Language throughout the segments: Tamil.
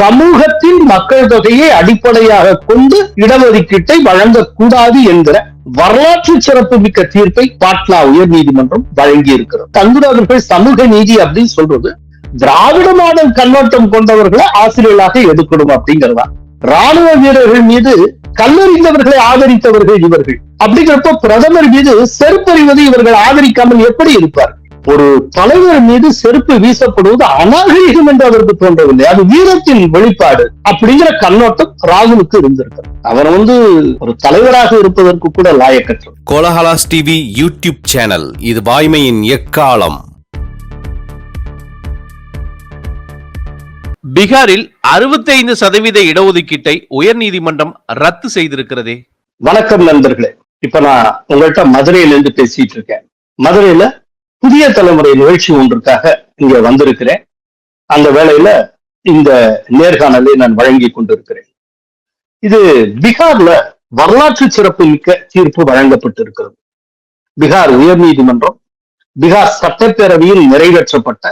சமூகத்தின் மக்கள் தொகையை அடிப்படையாக கொண்டு இடஒதுக்கீட்டை வழங்கக்கூடாது என்கிற வரலாற்று சிறப்பு மிக்க தீர்ப்பை பாட்னா உயர் நீதிமன்றம் வழங்கி இருக்கிறது தங்குடு அவர்கள் சமூக நீதி அப்படின்னு சொல்றது திராவிட மாடல் கண்ணோட்டம் கொண்டவர்களை ஆசிரியர்களாக எடுக்கணும் அப்படிங்கிறதா. ராணுவ வீரர்கள் மீது கல்லறிந்தவர்களை ஆதரித்தவர்கள் இவர்கள். அப்படிங்கிறப்ப பிரதமர் மீது செருப்பறிவது இவர்கள் ஆதரிக்காமல் எப்படி இருப்பார்? ஒரு தலைவர் மீது செருப்பு வீசப்படுவது அநாகரிகம் என்று அவருக்கு தோன்றவில்லை. அது வீரத்தின் வெளிப்பாடு அப்படிங்கிற கண்ணோட்டம் ராகுலுக்கு இருந்திருக்கு. அவர் வந்து ஒரு தலைவராக இருப்பதற்கு கூட லாயக்கற்றது கோலஹலாஸ் டிவி யூடியூப் சேனல் இது வாய்மையின் எக்காலம். பீகாரில் 65% சதவீத இடஒதுக்கீட்டை உயர்நீதிமன்றம் ரத்து செய்திருக்கிறதே. வணக்கம் நண்பர்களே. இப்ப நான் உங்கள்கிட்ட மதுரையில இருந்து பேசிட்டு இருக்கேன். மதுரையில புதிய தலைமுறை நிகழ்ச்சி ஒன்றுக்காக இங்க வந்திருக்கிறேன். அந்த வேளையில இந்த நேர்காணலை நான் வழங்கி கொண்டிருக்கிறேன். இது பீகார்ல வரலாற்று சிறப்பு மிக்க தீர்ப்பு வழங்கப்பட்டிருக்கிறது. பீகார் உயர்நீதிமன்றம் பீகார் சட்டப்பேரவையில் நிறைவேற்றப்பட்ட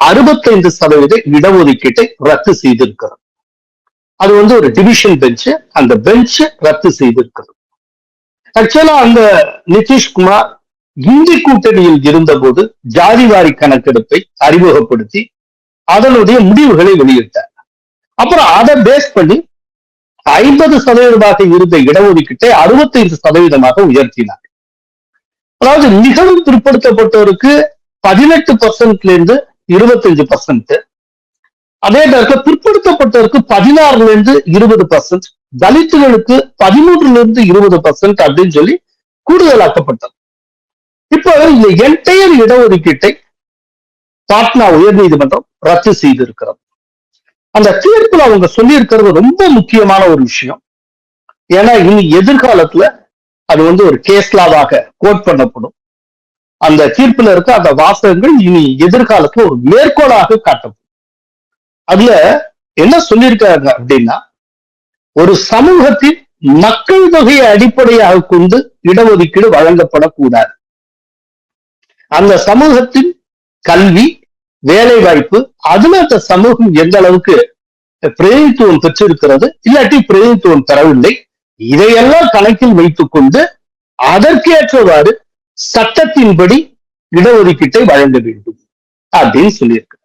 அறுபத்தைந்து சதவீத இடஒதுக்கீட்டை ரத்து செய்திருக்கிறது. அது வந்து ஒரு டிவிஷன் பெஞ்ச் அந்த பெஞ்ச் ரத்து செய்திருக்கிறது. ஆக்சுவலா அந்த நிதிஷ்குமார் இந்தி கூட்டணியில் இருந்தபோது ஜாதிவாரி கணக்கெடுப்பை அறிமுகப்படுத்தி அதனுடைய முடிவுகளை வெளியிட்டார். அப்புறம் அதை பேஸ் பண்ணி ஐம்பது சதவீதமாக இருந்த இடஒதுக்கீட்டை அறுபத்தைந்து சதவீதமாக உயர்த்தினார். அதாவது மிகவும் பிற்படுத்தப்பட்டோருக்கு பதினெட்டு பர்சன்ட்ல இருந்து இருபத்தஞ்சு பர்சன்ட் அதே நேரத்தில் பிற்படுத்தப்பட்டோருக்கு பதினாறுல இருந்து இருபது பர்சன்ட் தலித்துகளுக்கு பதிமூன்றுல இருந்து இருபது பர்சன்ட் அப்படின்னு சொல்லி கூடுதலாக்கப்பட்டது. இப்போ இந்த என்டையர் இடஒதுக்கீட்டை பாட்னா உயர் நீதிமன்றம் ரத்து செய்திருக்கிறது. அந்த தீர்ப்புல அவங்க சொல்லியிருக்கிறது ரொம்ப முக்கியமான ஒரு விஷயம். ஏன்னா இனி எதிர்காலத்துல அது வந்து ஒரு கேஸ்லாவாக கோட் பண்ணப்படும். அந்த தீர்ப்புல இருக்க அந்த வாசகங்கள் இனி எதிர்காலத்துல ஒரு மேற்கோளாக காட்டப்படும். அதுல என்ன சொல்லியிருக்காங்க அப்படின்னா ஒரு சமூகத்தின் மக்கள் தொகையை அடிப்படையாக கொண்டு இடஒதுக்கீடு வழங்கப்படக்கூடாது. அந்த சமூகத்தின் கல்வி வேலை வாய்ப்பு அதுல அந்த சமூகம் எந்த அளவுக்கு பிரதிநிதித்துவம் பெற்றிருக்கிறது இல்லாட்டி பிரதிநிதித்துவம் பெறவில்லை இதையெல்லாம் கணக்கில் வைத்துக் கொண்டு அதற்கேற்றவாறு சட்டத்தின்படி இடஒதுக்கீட்டை வழங்க வேண்டும் அப்படின்னு சொல்லியிருக்கு.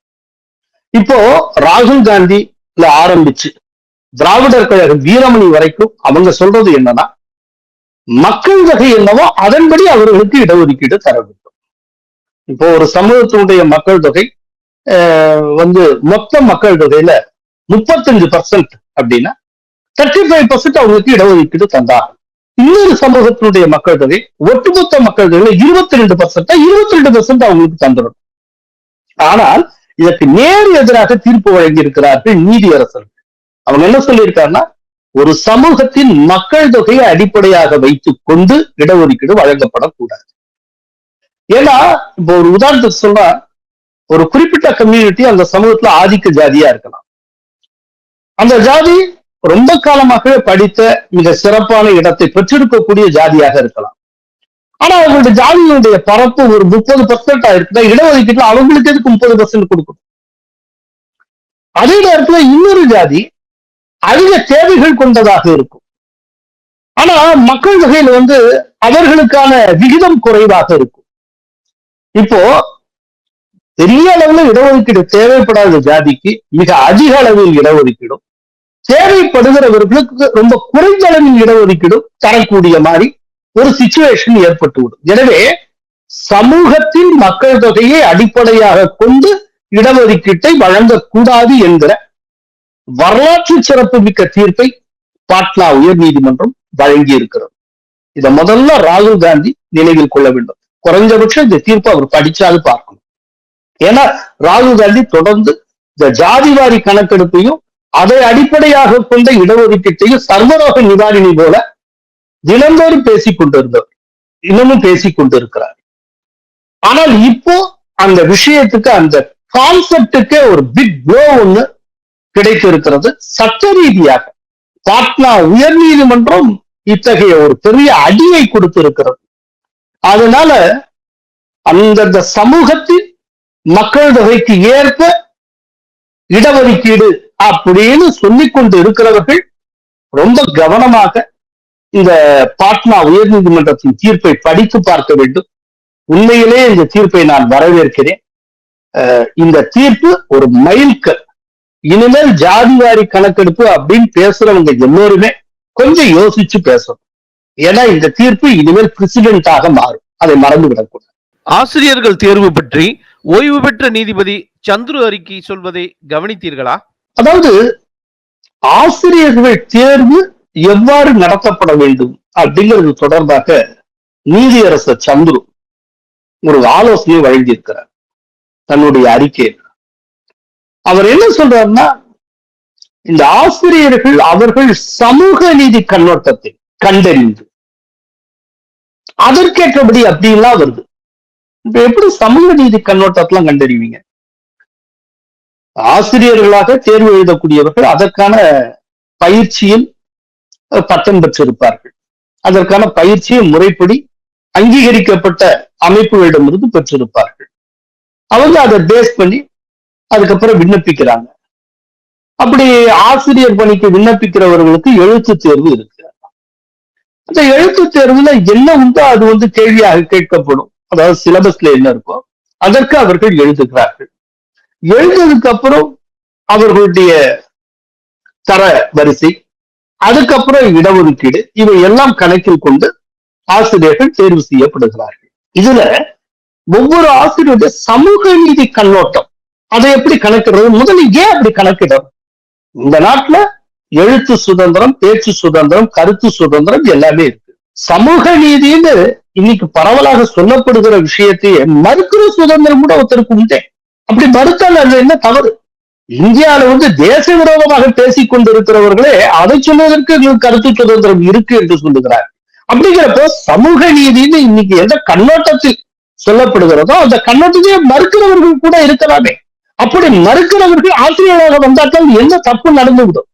இப்போ ராகுல் காந்தில ஆரம்பிச்சு திராவிடர் கழக வீரமணி வரைக்கும் அவங்க சொல்றது என்னன்னா மக்கள் தொகை என்னவோ அதன்படி அவர்களுக்கு இடஒதுக்கீடு தர வேண்டும் இப்போ ஒரு சமூகத்தினுடைய மக்கள் தொகை வந்து மொத்த மக்கள் தொகையில முப்பத்தஞ்சு பர்சன்ட் அப்படின்னா தேர்ட்டி ஃபைவ் பர்சன்ட் அவங்களுக்கு இடஒதுக்கீடு தந்தாங்க. இன்னொரு சமூகத்தினுடைய மக்கள் தொகை ஒட்டுமொத்த மக்கள் தொகையில இருபத்தி ரெண்டு பர்சன்ட் இருபத்தி ரெண்டு பர்சன்ட் அவங்களுக்கு தந்துடும். ஆனால் இதற்கு நேர் எதிராக தீர்ப்பு வழங்கி இருக்கிறார்கள் நீதியரசர்கள் அவங்க என்ன சொல்லியிருக்காருன்னா ஒரு சமூகத்தின் மக்கள் தொகையை அடிப்படையாக வைத்துக் கொண்டு இடஒதுக்கீடு வழங்கப்படக்கூடாது. ஏன்னா இப்போ ஒரு உதாரணத்துக்கு சொன்னா ஒரு குறிப்பிட்ட கம்யூனிட்டி அந்த சமூகத்துல ஆதிக்க ஜாதியா இருக்கலாம். அந்த ஜாதி ரொம்ப காலமாகவே படித்த மிக சிறப்பான இடத்தை பெற்றிருக்கக்கூடிய ஜாதியாக இருக்கலாம். ஆனா அவங்களுடைய ஜாதியினுடைய பரப்பு ஒரு முப்பது பர்சன்ட் ஆயிருக்குன்னா இடஒதுக்கீட்டுல அவங்களுக்கு எதுக்கு முப்பது பர்சன்ட் கொடுக்கணும்? அதே நேரத்துல இன்னொரு ஜாதி அதிக தேவைகள் கொண்டதாக இருக்கும். ஆனா மக்கள் தொகையில வந்து அவர்களுக்கான விகிதம் குறைவாக இருக்கும். இப்போ பெரிய அளவுல இடஒதுக்கீடு தேவைப்படாத ஜாதிக்கு மிக அதிக அளவில் இடஒதுக்கீடும் தேவைப்படுகிறவர்களுக்கு ரொம்ப குறைந்த அளவில் இடஒதுக்கீடும் தரக்கூடிய மாதிரி ஒரு சுச்சுவேஷன் ஏற்பட்டுவிடும் எனவே சமூகத்தின் மக்கள் தொகையை அடிப்படையாக கொண்டு இடஒதுக்கீட்டை வழங்கக்கூடாது என்கிற வரலாற்று சிறப்பு மிக்க தீர்ப்பை பாட்னா உயர்நீதிமன்றம் வழங்கி வழங்கியிருக்கிறது. இதை முதல்ல ராகுல் காந்தி நினைவில் கொள்ள வேண்டும். குறைஞ்சபட்சம் இந்த தீர்ப்பை அவர் படிச்சாது பார்க்கணும். ஏன்னா ராகுல் காந்தி தொடர்ந்து இந்த ஜாதிவாரி கணக்கெடுப்பையும் அதை அடிப்படையாக கொண்ட இடஒதுக்கீட்டையும் சர்வரோக நிவாரணி போல தினந்தோறும் பேசிக் கொண்டிருந்தவர். இன்னமும் பேசிக் கொண்டிருக்கிறார். ஆனால் இப்போ அந்த விஷயத்துக்கு அந்த கான்செப்டுக்கே ஒரு பிக் ப்ளோ ஒண்ணு கிடைத்திருக்கிறது. சட்ட ரீதியாக பாட்னா உயர்நீதிமன்றம் இத்தகைய ஒரு பெரிய அடியை கொடுத்திருக்கிறது. அதனால அந்தந்த சமூகத்தில் மக்கள் தொகைக்கு ஏற்ப இடஒதுக்கீடு அப்படின்னு சொல்லிக் கொண்டு இருக்கிறவர்கள் ரொம்ப கவனமாக இந்த பாட்னா உயர்நீதிமன்றத்தின் தீர்ப்பை படித்து பார்க்க வேண்டும். உண்மையிலே இந்த தீர்ப்பை நான் வரவேற்கிறேன். இந்த தீர்ப்பு ஒரு மைல்கல். இனிமேல் ஜாதிவாரி கணக்கெடுப்பு அப்படின்னு பேசுறவங்க எல்லோருமே கொஞ்சம் யோசிச்சு பேசணும். ஏன்னா இந்த தீர்ப்பு இனிமேல் பிரசிடென்டாக மாறும். அதை மறந்து விடக்கூடாது ஆசிரியர்கள் தேர்வு பற்றி ஓய்வு பெற்ற நீதிபதி சந்துரு அறிக்கை சொல்வதை கவனித்தீர்களா? அதாவது ஆசிரியர்கள் தேர்வு எவ்வாறு நடத்தப்பட வேண்டும் அப்படிங்கிறது தொடர்பாக நீதியரசர் சந்துரு ஒரு ஆலோசனை வழங்கியிருக்கிறார். தன்னுடைய அறிக்கையில். அவர் என்ன சொல்றாருன்னா இந்த ஆசிரியர்கள் அவர்கள் சமூக நீதி கண்ணோட்டத்தை கண்டறிந்து அதற்கேற்றபடி அப்படின்லாம் வருது. இப்ப எப்படி சமூக நீதி கண்ணோட்டத்தெல்லாம் கண்டறிவீங்க? ஆசிரியர்களாக தேர்வு எழுதக்கூடியவர்கள் அதற்கான பயிற்சியில் பட்டம் பெற்றிருப்பார்கள். அதற்கான பயிற்சியை முறைப்படி அங்கீகரிக்கப்பட்ட அமைப்புகளிடமிருந்து பெற்றிருப்பார்கள். அவங்க அதை பேஸ் பண்ணி அதுக்கப்புறம் விண்ணப்பிக்கிறாங்க. அப்படி ஆசிரியர் பணிக்கு விண்ணப்பிக்கிறவர்களுக்கு எழுத்து தேர்வு இருக்கு. அந்த எழுத்து தேர்வுல என்ன உண்டோ அது வந்து கேள்வியாக கேட்கப்படும். அதாவது சிலபஸ்ல என்ன இருக்கோ அதற்கு அவர்கள் எழுதுகிறார்கள். எழுதினதுக்கு அப்புறம் அவர்களுடைய தர வரிசை அதுக்கப்புறம் இடஒதுக்கீடு இவை எல்லாம் கணக்கில் கொண்டு ஆசிரியர்கள் தேர்வு செய்யப்படுகிறார்கள். இதுல ஒவ்வொரு ஆசிரியருடைய சமூக நீதி கண்ணோட்டம் அதை எப்படி கணக்கிடுறது? முதல்ல ஏன் அப்படி கணக்கிடும் இந்த நாட்டுல எழுத்து சுதந்திரம் பேச்சு சுதந்திரம் கருத்து சுதந்திரம் எல்லாமே இருக்கு. சமூக நீதின்னு இன்னைக்கு பரவலாக சொல்லப்படுகிற விஷயத்தையே மறுக்கிற சுதந்திரம் கூட ஒருத்தருக்கு உண்டே. அப்படி மறுத்தால் அது என்ன தவறு? இந்தியாவில வந்து தேச விரோதமாக பேசிக் கொண்டிருக்கிறவர்களே அதை சொல்வதற்கு எங்களுக்கு கருத்து சுதந்திரம் இருக்கு என்று சொல்லுகிறார் அப்படிங்கிறப்போ சமூக நீதின்னு இன்னைக்கு எந்த கண்ணோட்டத்தில் சொல்லப்படுகிறதோ அந்த கண்ணோட்டத்தையே மறுக்கிறவர்கள் கூட இருக்கலாமே. அப்படி மறுக்கிறவர்கள் ஆசிரியராக வந்தாக்கள் என்ன தப்பு நடந்துவிடும்?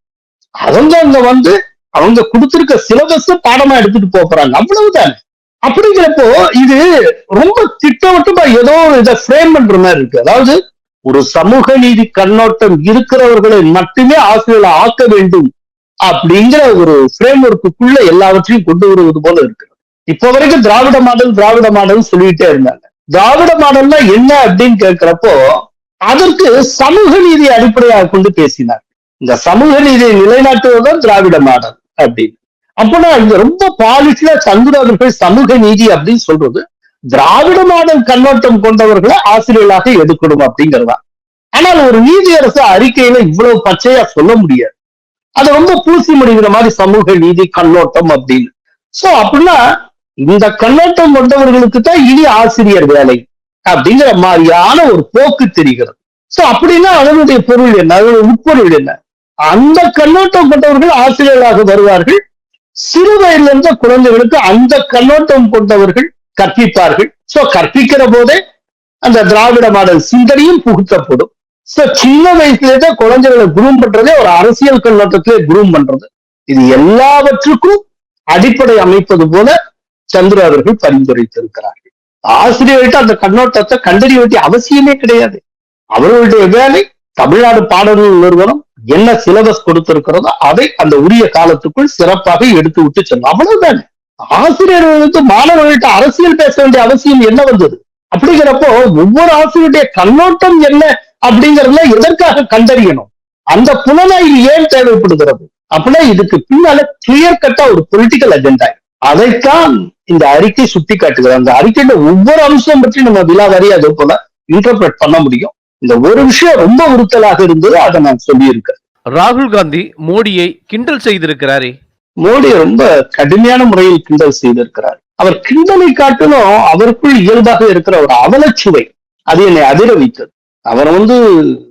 அவங்க அங்க வந்து அவங்க கொடுத்திருக்க சிலபஸ் பாடமா எடுத்துட்டு போறாங்க. அவ்வளவுதான். அப்படிங்கிறப்போ இது ரொம்ப திட்டவட்டமா ஏதோ இதை ஃப்ரேம் பண்ற மாதிரி இருக்கு. அதாவது ஒரு சமூக நீதி கண்ணோட்டம் இருக்கிறவர்களை மட்டுமே ஆசிரியர்களை ஆக்க வேண்டும் அப்படிங்கிற ஒரு ஃப்ரேம் ஒர்க்குள்ள எல்லாவற்றையும் கொண்டு வருவது போல இருக்கு. இப்ப வரைக்கும் திராவிட மாடல் திராவிட மாடல் சொல்லிட்டே இருந்தாங்க. திராவிட மாடல்னா என்ன அப்படின்னு கேட்கிறப்போ அதற்கு சமூக நீதி அடிப்படையாக கொண்டு பேசினார். இந்த சமூக நீதியை நிலைநாட்டுவதுதான் திராவிட மாடல் அப்படின்னு. அப்பனா இங்க ரொம்ப பாலிசியா சந்துரு சமூக நீதி அப்படின்னு சொல்றது திராவிட மாடல் கண்ணோட்டம் கொண்டவர்களை ஆசிரியர்களாக எடுக்கணும் அப்படிங்கிறதா. ஆனால் ஒரு நீதியரசு அறிக்கையில இவ்வளவு பச்சையா சொல்ல முடியாது. அது ரொம்ப பூசி முடிகிற மாதிரி சமூக நீதி கண்ணோட்டம் அப்படின்னு. சோ அப்படின்னா இந்த கண்ணோட்டம் கொண்டவர்களுக்கு தான் இனி ஆசிரியர் வேலை அப்படிங்கிற மாதிரியான ஒரு போக்கு தெரிகிறது. சோ அப்படின்னா அதனுடைய பொருள் என்ன? அதனுடைய உட்பொருள் என்ன? அந்த கண்ணோட்டம் கொண்டவர்கள் ஆசிரியர்களாக வருவார்கள். சிறு வயதுல இருந்த குழந்தைகளுக்கு அந்த கண்ணோட்டம் கொண்டவர்கள் கற்பிப்பார்கள். சோ கற்பிக்கிற போதே அந்த திராவிட மாடல் சிந்தனையும் புகுத்தப்படும். சோ சின்ன வயசுலேயே குழந்தைகளை குரூம் பண்றதே ஒரு அரசியல் கண்ணோட்டத்திலே குரூம் பண்றது. இது எல்லாவற்றுக்கும் அடிப்படை அமைப்பது போல சந்திர அவர்கள் பரிந்துரைத்திருக்கிறார்கள். ஆசிரியர்கள்ட்ட அந்த கண்ணோட்டத்தை கண்டறிய வேண்டிய அவசியமே கிடையாது. அவர்களுடைய வேலை தமிழ்நாடு பாடநூல் நிறுவனம் என்ன சிலபஸ் கொடுத்திருக்கிறதோ அதை அந்த உரிய காலத்துக்குள் சிறப்பாக எடுத்து விட்டு செல்லும். அவ்வளவுதானே. ஆசிரியர்களுக்கு மாணவர்கள்ட்ட அரசியல் பேச வேண்டிய அவசியம் என்ன வந்தது? அப்படிங்கிறப்போ ஒவ்வொரு ஆசிரியருடைய கண்ணோட்டம் என்ன அப்படிங்கறதுல எதற்காக கண்டறியணும்? அந்த புலனாய்வு ஏன் தேவைப்படுகிறது? அப்படின்னா இதுக்கு பின்னால கிளியர் கட்டா ஒரு பொலிட்டிக்கல் அஜெண்டா அதைத்தான் இந்த அறிக்கை சுட்டி காட்டுகிறது அந்த அறிக்கையில ஒவ்வொரு அம்சம் பற்றி நம்ம விலாவாரியா அதே போல இன்டர்பிரட் பண்ண முடியும். இந்த ஒரு விஷயம் ரொம்ப உறுத்தலாக இருந்தது அதை நான் சொல்லியிருக்கேன். ராகுல் காந்தி மோடியை கிண்டல் செய்திருக்கிறாரே. மோடி ரொம்ப கடுமையான முறையில் கிண்டல் செய்திருக்கிறார். அவர் கிண்டலை காட்டிலும் அவருக்குள் இயல்பாக இருக்கிற ஒரு அவலச்சுவை அது என்னை அதிர வைத்தது. அவர் வந்து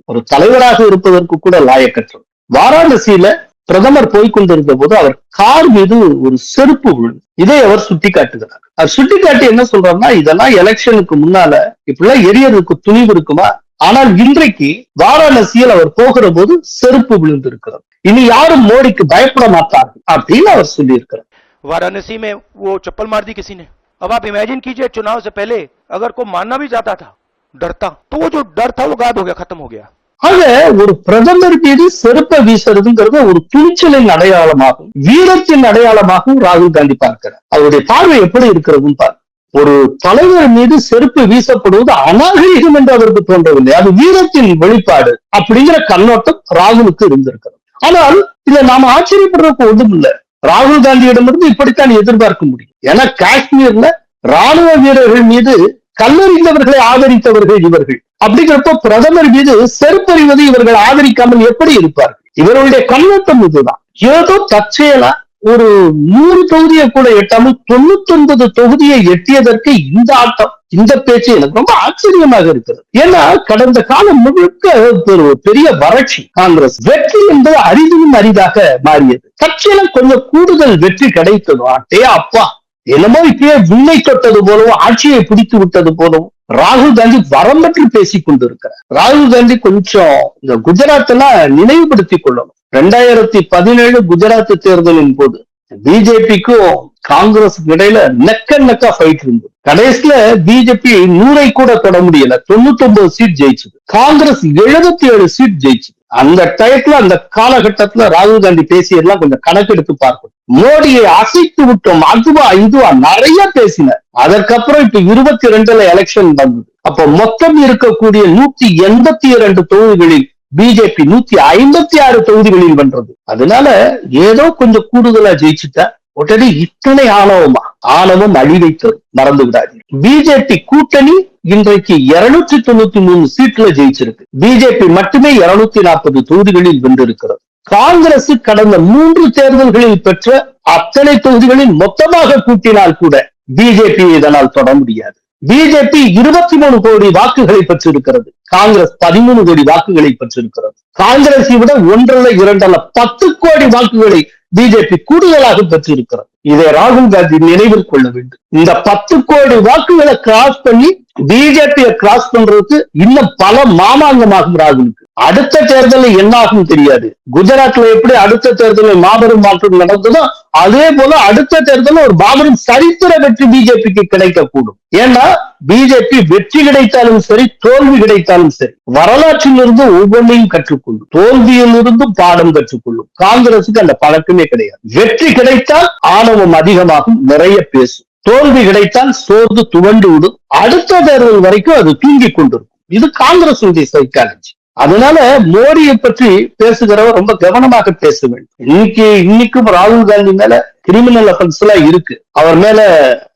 ஒரு தலைவராக இருப்பதற்கு கூட லாயக்கற்றவர் வாராணசியில பிரதமர் போய் கொண்டிருந்த போது அவர் கார் மீது ஒரு செருப்பு விழுந்து இதை அவர் சுட்டி காட்டுகிறார் அவர் சுட்டி காட்டி என்ன சொல்றாருன்னா இதெல்லாம் எலெக்ஷனுக்கு முன்னால இப்படிலாம் எரியறதுக்கு துணிவு இருக்குமா? ஆனால் இன்றைக்கு வாராணசியில் அவர் போகிற போது செருப்பு விழுந்து இருக்கிறது இனி யாரும் மோடிக்கு பயப்பட மாட்டார்கள் அப்படின்னு அவர் சொல்லியிருக்கிறார் वाराणसी में वो चप्पल मार दी किसी ने अब आप इमेजिन कीजिए चुनाव से पहले अगर कोई मानना भी चाहता था डरता तो वो जो डर था वो गायब हो गया खत्म हो गया ஆக ஒரு பிரதமர் மீது செருப்ப வீசுறதுங்கிறது ஒரு துணிச்சலின் அடையாளமாகும் வீரத்தின் அடையாளமாகவும் ராகுல் காந்தி பார்க்கிறார் அவருடைய பார்வை எப்படி இருக்கிறதுன்னு பாரு ஒரு தலைவர் மீது செருப்பு வீசப்படுவது அநாகரிகம் என்று அவருக்கு தோன்றவில்லை. அது வீரத்தின் வெளிப்பாடு அப்படிங்கிற கண்ணோட்டம் ராகுலுக்கு இருந்திருக்கிறது. ஆனால் இதை நாம ஆச்சரியப்படுறதுக்கு ஒன்றும் இல்ல ராகுல் காந்தியிடமிருந்து இப்படித்தான் எதிர்பார்க்க முடியும். ஏன்னா காஷ்மீர்ல ராணுவ வீரர்கள் மீது கல்லறிந்தவர்களை ஆதரித்தவர்கள் இவர்கள். அப்படிங்கிறப்ப பிரதமர் மீது செருப்பறிவது இவர்கள் ஆதரிக்காமல் எப்படி இருப்பார்கள்? இவர்களுடைய கண்ணோட்டம் இதுதான். ஏதோ தற்செயலா ஒரு நூறு தொகுதியை கூட எட்டாமல் தொண்ணூத்தி ஒன்பது தொகுதியை எட்டியதற்கு இந்த ஆட்டம் இந்த பேச்சு எனக்கு ரொம்ப ஆச்சரியமாக இருக்கிறது. ஏன்னா கடந்த காலம் முழுக்க ஒரு பெரிய வறட்சி காங்கிரஸ். வெற்றி என்பது அரிதிலும் அரிதாக மாறியது. கட்சியில கொஞ்சம் கூடுதல் வெற்றி கிடைக்கணும் அட்டே அப்பா. என்னமோ இப்பயே விண்ணை தொட்டது போலவும் ஆட்சியை பிடித்து விட்டது போலவும் ராகுல் காந்தி வரம்பற்று பேசிக் கொண்டிருக்கிறார். ராகுல் காந்தி கொஞ்சம் இந்த குஜராத் எல்லாம் நினைவுபடுத்திக் கொள்ளணும். ரெண்டாயிரத்தி பதினேழு குஜராத் தேர்தலின் போது பிஜேபிக்கும் காங்கிரஸ் இடையில நெக்க நெக்கா ஃபைட் இருந்தது. கடைசியில பிஜேபி நூறை கூட தொட முடியல. தொண்ணூத்தி ஒன்பது சீட் ஜெயிச்சது. காங்கிரஸ் எழுபத்தி ஏழு சீட் ஜெயிச்சது. அந்த டயத்துல அந்த காலகட்டத்துல ராகுல் காந்தி பேசியெல்லாம் கொஞ்சம் கணக்கெடுத்து பார்க்கணும். மோடியை அசைத்து விட்டோம். அதுவா இதுவா நிறைய பேசினார். அதற்கப்புறம் இப்ப இருபத்தி ரெண்டுல எலெக்ஷன் வந்தது. அப்ப மொத்தம் இருக்கக்கூடிய நூத்தி எண்பத்தி இரண்டு தொகுதிகளில் பிஜேபி நூத்தி ஐம்பத்தி ஆறு தொகுதிகளில் வென்றது. அதனால ஏதோ கொஞ்சம் கூடுதலா ஜெயிச்சுட்டா உடனே இத்தனை ஆணவமா? ஆணவம் அழிவை தரும். மறந்து விடாதீங்க. பிஜேபி கூட்டணி இன்றைக்கு இருநூற்றி தொண்ணூத்தி மூணு சீட்ல ஜெயிச்சிருக்கு. பிஜேபி மட்டுமே இருநூத்தி நாற்பது தொகுதிகளில் வென்றிருக்கிறது. காங்கிரஸ் கடந்த மூன்று தேர்தல்களில் பெற்ற அத்தனை தொகுதிகளில் மொத்தமாக கூட்டினால் கூட பிஜேபி இதனால் தொட முடியாது. பிஜேபி இருபத்தி மூணு கோடி வாக்குகளை பெற்றிருக்கிறது. காங்கிரஸ் பதிமூணு கோடி வாக்குகளை பெற்றிருக்கிறது. காங்கிரஸை விட ஒன்றல்ல இரண்டல்ல பத்து கோடி வாக்குகளை பிஜேபி கூடுதலாக பெற்றிருக்கிறது. இதை ராகுல் காந்தி நினைவில் கொள்ள வேண்டும். இந்த பத்து கோடி வாக்குகளை கிராஸ் பண்ணி பிஜேபியை கிராஸ் பண்றதுக்கு இன்னும் பல மாமாங்கமாகும் ராகுலுக்கு அடுத்த தேர்தல் என்ன ஆகும் தெரியாது. குஜராத்ல எப்படி அடுத்த தேர்தலில் மாபெரும் மாற்றம் நடந்ததோ அதே போல அடுத்த தேர்தல் ஒரு மாபெரும் சரித்திர வெற்றி பிஜேபிக்கு கிடைக்கக்கூடும். ஏன்னா பிஜேபி வெற்றி கிடைத்தாலும் சரி தோல்வி கிடைத்தாலும் சரி வரலாற்றிலிருந்து ஒவ்வொன்றையும் கற்றுக்கொள்ளும். தோல்வியிலிருந்து பாடம் கற்றுக்கொள்ளும். காங்கிரசுக்கு அந்த பழக்கமே கிடையாது. வெற்றி கிடைத்தால் ஆணவம் அதிகமாகும் நிறைய பேசும். தோல்வி கிடைத்தால் சோர்ந்து துவண்டு விடும். அடுத்த தேர்தல் வரைக்கும் அது தூங்கிக் கொண்டிருக்கும். இது காங்கிரஸ் சைக்காலஜி அதனால மோடியை பற்றி பேசுகிறவர் ரொம்ப கவனமாக பேச வேண்டும். இன்னைக்கு இன்னைக்கும் ராகுல் காந்தி மேல கிரிமினல் அஃபென்ஸ் எல்லாம் இருக்கு. அவர் மேல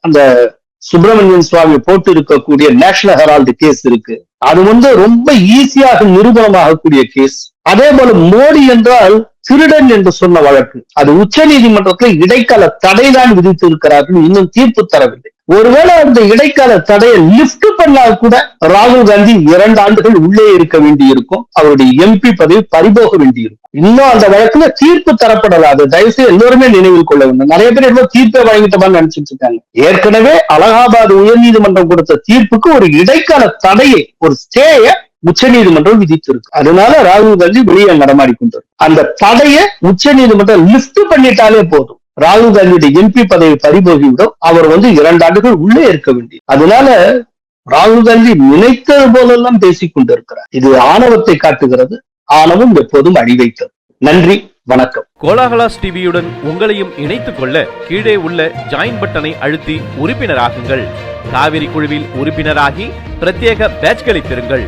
அந்த சுப்பிரமணியன் சுவாமி போட்டு இருக்கக்கூடிய நேஷனல் ஹெரால்டு கேஸ் இருக்கு. அது வந்து ரொம்ப ஈஸியாக நிரூபணமாகக்கூடிய கேஸ் அதே போல மோடி என்றால் திருடன் என்று சொன்ன வழக்கு. அது உச்ச நீதிமன்றத்தில் இடைக்கால தடைதான் விதித்து இருக்கிறார்கள் இன்னும் தீர்ப்பு தரவில்லை. ஒருவேளை அந்த இடைக்கால தடையை லிப்ட் பண்ணால் கூட ராகுல் காந்தி இரண்டு ஆண்டுகள் உள்ளே இருக்க வேண்டியிருக்கும். அவருடைய எம்பி பதவி பறிபோக வேண்டியிருக்கும். இன்னும் அந்த வழக்குல தீர்ப்பு தரப்படலாது. தயவுசெய்து எல்லோருமே நினைவில் கொள்ள வேண்டும். நிறைய பேர் எவ்வளவு தீர்ப்பை வழங்கிட்டோம்னு நினைச்சிட்டு இருக்காங்க. ஏற்கனவே அலகாபாத் உயர்நீதிமன்றம் கொடுத்த தீர்ப்புக்கு ஒரு இடைக்கால தடையை ஒரு ஸ்டேய உச்ச நீதிமன்றம் விதித்திருக்கு. அதனால ராகுல் காந்தி வெளியே நடமாடி கொண்டார் அந்த தடையை உச்ச நீதிமன்றம் லிப்ட் பண்ணிட்டாலே போதும். ராகுல் காந்தியுடைய எம்பி பதவி பறிபோகிவிடும். அவர் வந்து இரண்டு ஆண்டுகள் உள்ளே இருக்க வேண்டிய அதனால ராகுல் காந்தி நினைத்தது போலெல்லாம் பேசிக் கொண்டிருக்கிறார். இது ஆணவத்தை காட்டுகிறது. ஆணவம் எப்போதும் அழிவைத்தது. நன்றி வணக்கம். கோலாகலாஸ் டிவியுடன் உங்களையும் இணைத்துக் கொள்ள கீழே உள்ள ஜாயின் பட்டனை அழுத்தி உறுப்பினராகுங்கள். காவிரி குழுவில் உறுப்பினராகி பிரத்யேக பேட்ச்களை பெறுங்கள்.